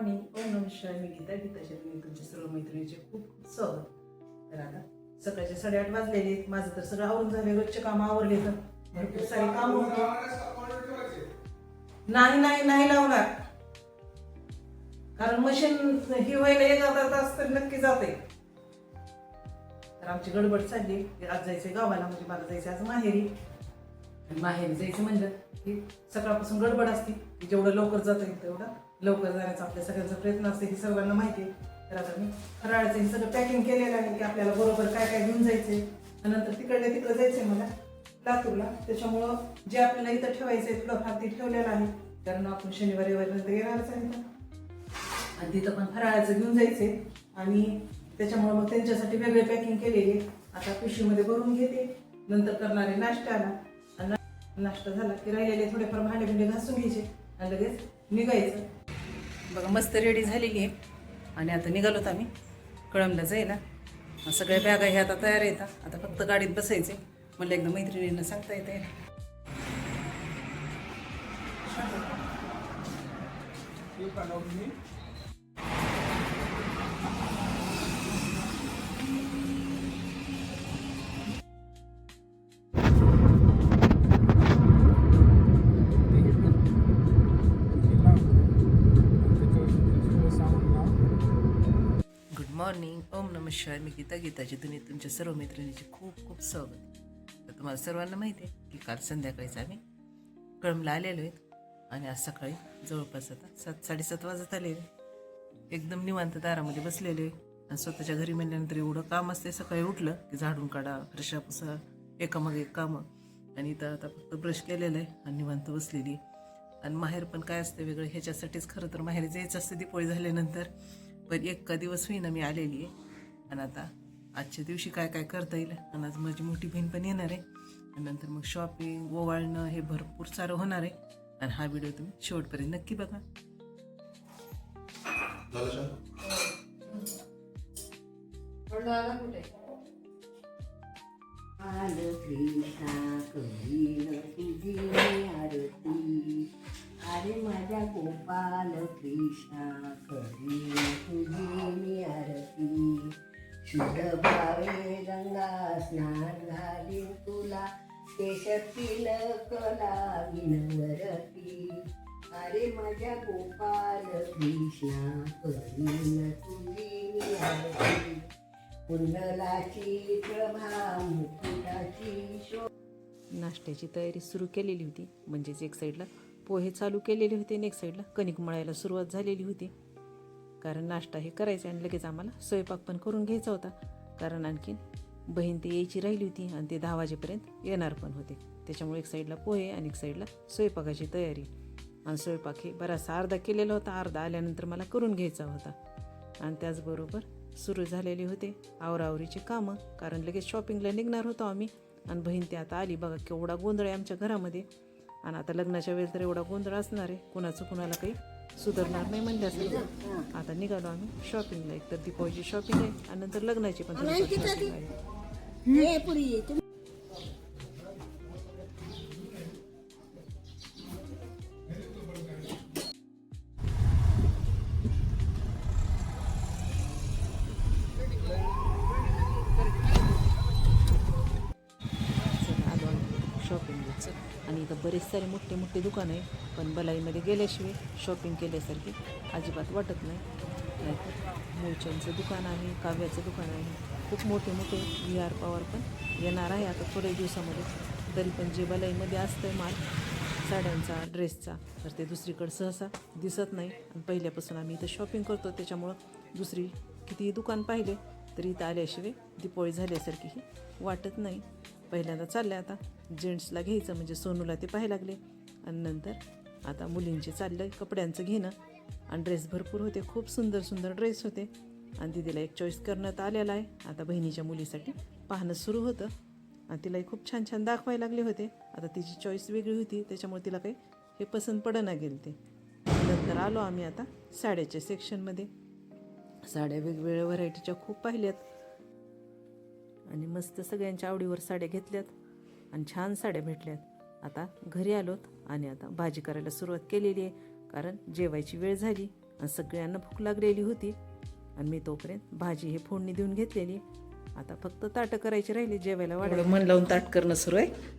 Morning ओम नमस्कार मी गीता गीता मी तुमच्या सर्व मैत्रिणीचे खूप खूप स्वागत. तर आता सकाळचे साडेआठ वाजलेले आहेत. माझं तर सगळं आवरून झाले. रोजचे काम आवरले तर भरपूर सारे काम नाही नाही नाही लावणार. कारण मशीन ही व्हायला एक अर्धा तास तर नक्की जाते. तर आमची गडबड चालली. की आज जायचंय गावाला म्हणजे मला जायचं आज माहेरी. माहेरी जायचं म्हणलं की सकाळपासून गडबड असते. की जेवढं लवकर जाता येईल तेवढं लवकर जाण्याचा आपल्या सगळ्यांचा प्रयत्न असते हे सर्वांना माहिती आहे. तर आता मी फराळाचं हे सगळं पॅकिंग केलेलं आहे की आपल्याला बरोबर काय काय घेऊन जायचंय. नंतर तिकडल्या तिकडं जायचंय मला लातूरला. त्याच्यामुळं जे आपल्याला इथं ठेवायचं आहे थोडंफार ते ठेवलेलं आहे. कारण आपण शनिवारी वगैरे येणारच आहे आणि तिथं पण फराळाचं घेऊन जायचंय. आणि त्याच्यामुळे मग त्यांच्यासाठी वेगळे पॅकिंग केलेले. आता पिशवीमध्ये भरून घेते. नंतर करणारे नाश्त्याला. आणि नाश्ता झाला की राहिलेले थोडेफार भांडे भिंडे घासून घ्यायचे. आणि लगेच निघायचं. बघा मस्त रेडी झालेली आहे. आणि आता निघालोत आम्ही. कळमला जायला सगळ्या बॅगा ह्या आता तयार येतात आता फक्त गाडीत बसायचे मला एकदा मैत्रिणींना सांगता येते गुड मॉर्निंग ओम नम शिवाय मी गीता गीताची दुनियेत तुमच्या सर्व मैत्रिणीचे खूप खूप स्वागत. तर तुम्हाला सर्वांना माहिती आहे की काल संध्याकाळीच आम्ही कळमला आलेलो आहेत आणि आज सकाळी जवळपास आता सात साडेसात वाजत आलेले एकदम निवांत दारामध्ये बसलेले आणि स्वतःच्या घरी म्हणल्यानंतर एवढं काम असते सकाळी उठलं की झाडून काढा फरशा पुसा एकामाग एक कामं. आणि इथं आता फक्त ब्रश केलेलं आहे आणि निवांत बसलेली आणि माहेर पण काय असतं वेगळं ह्याच्यासाठीच खरं तर माहेर जायचं असतं दिपोळी झाल्यानंतर. पण एक का दिवस होईना मी आलेली आहे. आणि आता आजच्या दिवशी काय काय करता येईल? आणि आज माझी मोठी बहीण पण येणार आहे. आणि नंतर मग शॉपिंग ओवाळणं हे भरपूर सारं होणार आहे. आणि हा व्हिडिओ तुम्ही शेवटपर्यंत नक्की बघा. आरती. अरे माझ्या गोपाल कृष्णा करी तुझी मी आरती? शुद्ध भावे गंगा स्नान घालीन तुला केशतील कला विनवरती. अरे माझ्या गोपाल कृष्णा करीन तुझी मी आरती? कुंडलाची प्रभा मुकुटाची शो नाश्त्याची तयारी सुरू केलेली होती म्हणजेच एक साईडला पोहे चालू केलेले होते आणि एक साईडला. कणिक मळायला सुरुवात झालेली होती. कारण नाश्ता हे करायचा आणि लगेच आम्हाला स्वयंपाक पण करून घ्यायचा होता. कारण आणखीन बहीण ते यायची राहिली होती आणि ते दहा वाजेपर्यंत येणार पण होते. त्याच्यामुळे एक साईडला पोहे आणि एक साईडला स्वयंपाकाची तयारी. आणि स्वयंपाक हे बराचसा अर्धा केलेला होता. अर्धा आल्यानंतर मला करून घ्यायचा होता. आणि त्याचबरोबर सुरू झालेले होते आवरावरीचे कामं. कारण लगेच शॉपिंगला निघणार होतो आम्ही. आणि बहीण ती आता आली. बघा केवढा गोंधळ आहे आमच्या घरामध्ये. आणि आता लग्नाच्या वेळेस तर एवढा गोंधळ असणार आहे. कुणाचं कुणाला काही सुधारणार नाही म्हणल्यासारखं. आता निघालो आम्ही शॉपिंगला एक तर दीपावलीची शॉपिंग आहे आणि नंतर लग्नाची पण आहे. आणि इथं बरेच सारे मोठे मोठे दुकान आहे पण बलाईमध्ये गेल्याशिवाय शॉपिंग केल्यासारखी अजिबात वाटत नाही. नाहीतर मूळच्यांचं दुकान आहे काव्याचं दुकान आहे. खूप मोठे मोठे व्ही आर पॉवर पण येणार आहे आता थोड्या दिवसामध्ये. तरी पण जे बलाईमध्ये असतं आहे माल साड्यांचा ड्रेसचा तर ते दुसरीकडे सहसा दिसत नाही. आणि पहिल्यापासून आम्ही इथं शॉपिंग करतो त्याच्यामुळं दुसरी कितीही दुकान पाहिले तरी इथं आल्याशिवाय दिपोळी झाल्यासारखीही वाटत नाही. पहिल्यांदा चाललं आता. जेंट्सला घ्यायचं म्हणजे सोनूला ते पाहायला लागले. आणि नंतर आता मुलींचे चाललं आहे कपड्यांचं घेणं. आणि ड्रेस भरपूर होते. खूप सुंदर सुंदर ड्रेस होते. आणि दिदीला एक चॉईस करण्यात आलेला आहे. आता बहिणीच्या मुलीसाठी पाहणं सुरू होतं. आणि तिलाही खूप छान छान दाखवायला लागले होते. आता तिची चॉईस वेगळी होती. त्याच्यामुळे तिला काही हे पसंत पडना गेले ते नंतर आलो आम्ही आता साड्याच्या सेक्शनमध्ये साड्या वेगवेगळ्या व्हरायटीच्या खूप पाहिल्यात. आणि मस्त सगळ्यांच्या आवडीवर साड्या घेतल्यात आणि छान साड्या भेटल्यात. आता घरी आलोत आणि आता भाजी करायला सुरुवात केलेली आहे कारण जेवायची वेळ झाली आणि सगळ्यांना भूक लागलेली होती. आणि मी तोपर्यंत भाजी हे फोडणी देऊन घेतलेली. आता फक्त ताटं करायची राहिली जेवायला वाढ मन लावून ताट करणं सुरू आहे.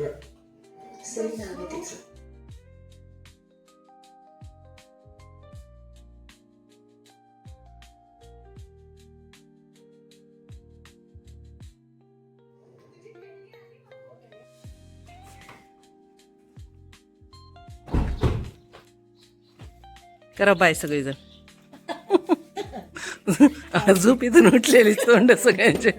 असते स्वतःची मुलगी असते करा बाय सगळेजण. झोप इथून उठलेली तोंड सगळ्यांचे.